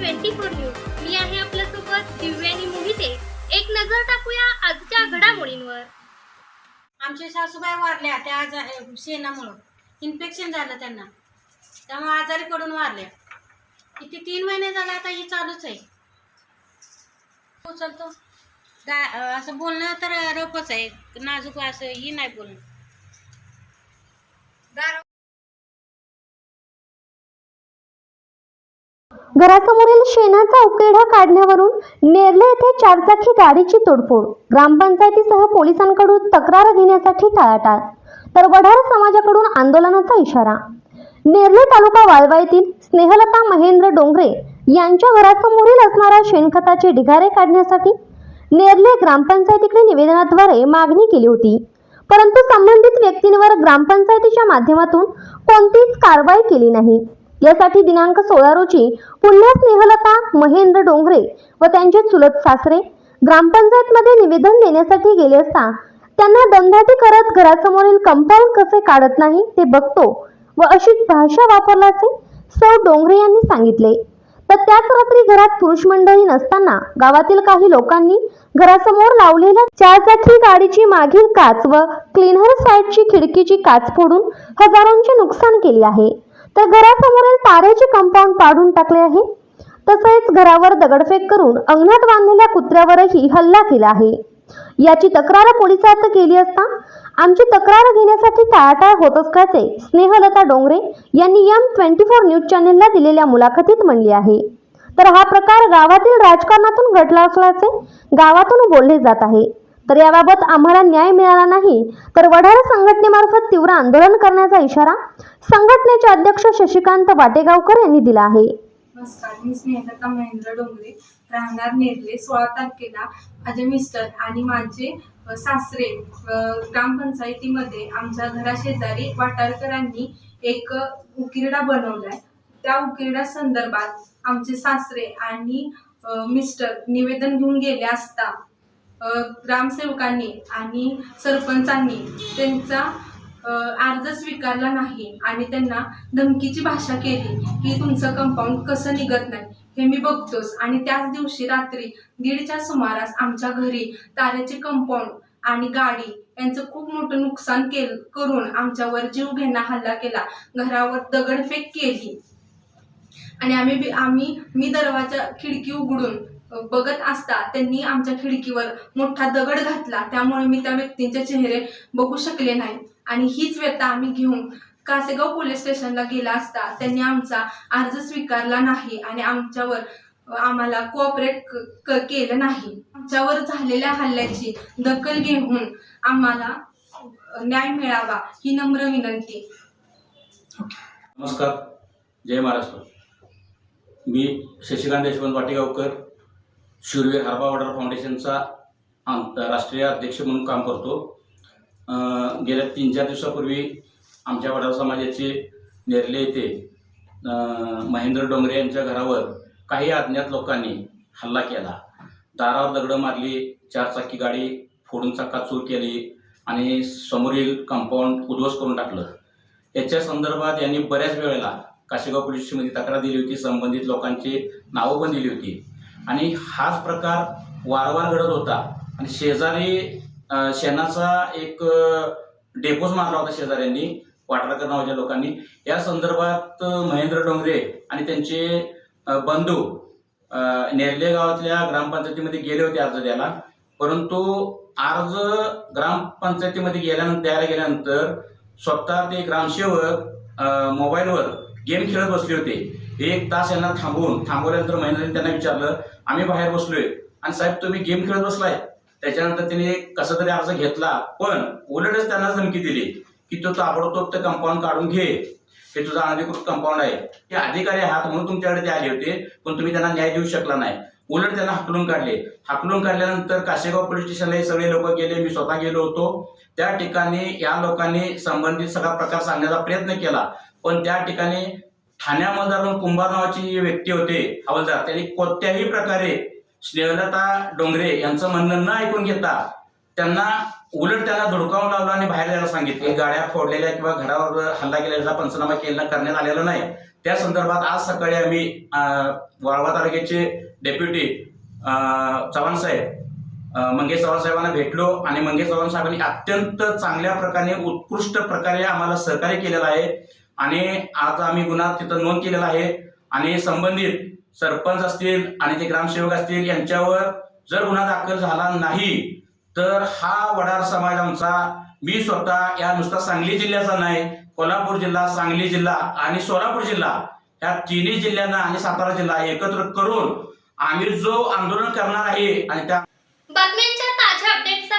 Twenty four news. मी आहे आपल्यासोबत दिव्यानी मोहिते. एक नजर टाकूया आजच्या घडामोडींवर. आमच्या सासूबाई वारल्या त्या आज शेणामुळं. इन्फेक्शन झालं त्यांना. त्यामुळे आजारी पडून वारल्या. किती तीन महिने झाले आता ही चालूच आहे. उचलतो. गा असं बोलणं तर रपच आहे. नाजूक असं ही नाही बोलणं. गार घरासमोरील शेणाचा उकेडा काढण्यावरून नेरले येथे चारचाकी गाडीची तोडफोड. ग्रामपंचायतीसह पोलिसांकडून तक्रार घेण्यासाठी टाळाटाळ. तर वढार समाजाकडून आंदोलनाचा इशारा. नेरले तालुका वाळवा येथील स्नेहलता महेंद्र डोंगरे यांच्या घरासमोरील असणाऱ्या शेणखताचे ढिगारे काढण्यासाठी नेरले ग्रामपंचायतीकडे निवेदनाद्वारे मागणी केली होती. परंतु संबंधित व्यक्तींवर ग्रामपंचायतीच्या माध्यमातून कोणतीच कारवाई केली नाही. यासाठी दिनांक सोळा रोजी पुन्हा स्नेहलता महेंद्र डोंगरे व त्यांचे चुलत सासरे ग्रामपंचायतमध्ये निवेदन देण्यासाठी गेले असता त्यांना दमदाटी करत घरासमोरील कंपाऊंड कसे काढत नाही ते बघतो व अशी भाषा वापरल्याचे सौ डोंगरे यांनी सांगितले. तर त्याच रात्री घरात पुरुष मंडळी नसताना गावातील काही लोकांनी घरासमोर लावलेल्या चारचाकी गाडीची मागील काच व क्लिनर साईडची खिडकीची काच फोडून हजारोंचे नुकसान केले आहे. तर घरासमोरील तारेचे कंपाऊंड पाडून टाकले आहे. तसेच घरावर दगडफेक करून अंगणात बांधलेल्या कुत्र्यावरही हल्ला केला आहे. याची तक्रार पोलिसात केली असता आमची तक्रार घेण्यासाठी टाळाटाळ होत असल्याचे स्नेहलता डोंगरे यांनी एम ट्वेंटी फोर न्यूज चॅनेलला दिलेल्या मुलाखतीत म्हणली आहे. तर हा प्रकार गावातील राजकारणातून घडला असल्याचे गावातून बोलले जात आहे. तर याबाबत आम्हाला न्याय मिळाला नाही तर वढार संघटनेमार्फत तीव्र आंदोलन करण्याचा इशारा संघटनेचे अध्यक्ष शशिकांत वाटेगावकर यांनी दिला आहे. नमस्कार मी स्नेहलता महेंद्र डोंगरे राहणार नेरले सोळा तारखेला माझे मिस्टर आणि माझे सासरे ग्रामपंचायतीमध्ये आमच्या घराशेजारी वाटारकरांनी एक उकिरडा बनवलाय. त्या उकिरडा संदर्भात आमचे सासरे आणि मिस्टर निवेदन घेऊन गेले असता ग्रामसेवकांनी आणि सरपंचांनी त्यांचा अर्ज स्वीकारला नाही आणि त्यांना धमकीची भाषा केली की तुमचं कंपाऊंड कसं निघत नाही हे मी बघतोच. आणि त्याच दिवशी रात्री दीडच्या सुमारास आमच्या घरी तारेचे कंपाऊंड आणि गाडी यांचं खूप मोठं नुकसान केल करून आमच्यावर जीव घेणं हल्ला केला. घरावर दगडफेक केली. आणि आम्ही आम्ही मी दरवाजा खिडकी उघडून बघत असता त्यांनी आमच्या खिडकीवर मोठा दगड घातला. त्यामुळे मी त्या व्यक्तींचे चेहरे बघू शकले नाही. आणि हीच व्यथा आम्ही घेऊन कासेगाव पोलीस स्टेशनला गेला असता त्यांनी आमचा अर्ज स्वीकारला नाही आणि आमच्यावर आम्हाला कोऑपरेट केलं नाही. आमच्यावर झालेल्या हल्ल्याची दखल घेऊन आम्हाला न्याय मिळावा ही नम्र विनंती. नमस्कार. जय महाराष्ट्र. मी शशिकांत यशवंत वाटेगावकर शूरवीर हरबा वॉटर फाउंडेशनचा आंत राष्ट्रीय अध्यक्ष म्हणून काम करतो. गेल्या तीन चार दिवसापूर्वी आमच्या वडार समाजाचे नेरले येथे महेंद्र डोंगरे यांच्या घरावर काही अज्ञात लोकांनी हल्ला केला. दारावर दगडं मारली चारचाकी गाडी फोडून चक्काचूर केली आणि समोरील कंपाऊंड उद्ध्वस्त करून टाकलं. याच्या संदर्भात यांनी बऱ्याच वेळेला काशेगाव पोलीस स्टेशनमध्ये तक्रार दिली होती संबंधित लोकांची नावं पण दिली होती. आणि हाच प्रकार वारंवार घडत होता. आणि शेजारी शेणाचा एक डेपोज मारला होता शेजाऱ्यांनी वाटारकर नावाच्या लोकांनी. या संदर्भात महेंद्र डोंगरे आणि त्यांचे बंधू नेरले गावातल्या ग्रामपंचायतीमध्ये गेले होते अर्ज द्यायला. परंतु अर्ज ग्रामपंचायतीमध्ये गेल्यानंतर द्यायला गेल्यानंतर स्वतः ते ग्रामसेवक मोबाईलवर गेम खेळत बसले होते. एक तास यांना थांबवून थांबवल्यानंतर महेंद्रने त्यांना विचारलं आम्ही बाहेर बसलोय. आणि साहेब तुम्ही गेम खेळत बसलाय. त्याच्यानंतर त्यांनी कसा तरी अर्ज घेतला पण उलटच त्यांना धमकी दिली की तो ताबडतोब ते कंपाऊंड काढून घे. हे तुझा अनधिकृत कंपाऊंड आहे. हे अधिकारी आहात म्हणून तुमच्याकडे ते आले होते पण तुम्ही त्यांना न्याय देऊ शकला नाही. उलट त्यांना हाकलून काढले. हाकलून काढल्यानंतर काशेगाव पोलीस स्टेशनला हे सगळे लोक गेले. मी स्वतः गेलो होतो. त्या ठिकाणी या लोकांनी संबंधित सगळा प्रकार सांगण्याचा प्रयत्न केला. पण त्या ठिकाणी ठाण्यामध्ये कुंभार नावाची जी व्यक्ती होते हवालदार त्यांनी कोणत्याही प्रकारे स्नेहलता डोंगरे यांचं म्हणणं न ऐकून घेता त्यांना उलट त्यांना धुडकावून लावलं आणि बाहेर जायला सांगितले. गाड्या फोडलेल्या किंवा घरावर हल्ला केलेला पंचनामा केला करण्यात आलेला नाही. त्या संदर्भात आज सकाळी आम्ही वाळवा तालुक्याचे डेप्युटी चव्हाण साहेब मंगेश चव्हाण साहेबांना भेटलो आणि मंगेश चव्हाण साहेबांनी अत्यंत चांगल्या प्रकारे उत्कृष्ट प्रकारे आम्हाला सहकार्य केलेलं आहे. आणि आज आम्ही गुन्हा तिथं नोंद केलेला आहे. आणि संबंधित सरपंच असतील आणि ते ग्रामसेवक असतील यांच्यावर जर गुन्हा दाखल झाला नाही तर हा वडार समाज आमचा मी स्वतः या नुसता सांगली जिल्ह्याचा नाही कोल्हापूर जिल्हा सांगली जिल्हा आणि सोलापूर जिल्हा या तिन्ही जिल्ह्यांना आणि सातारा जिल्हा एकत्र करून आम्ही जो आंदोलन करणार आहे आणि त्या बातम्यांच्या ताज्या अपडेट्स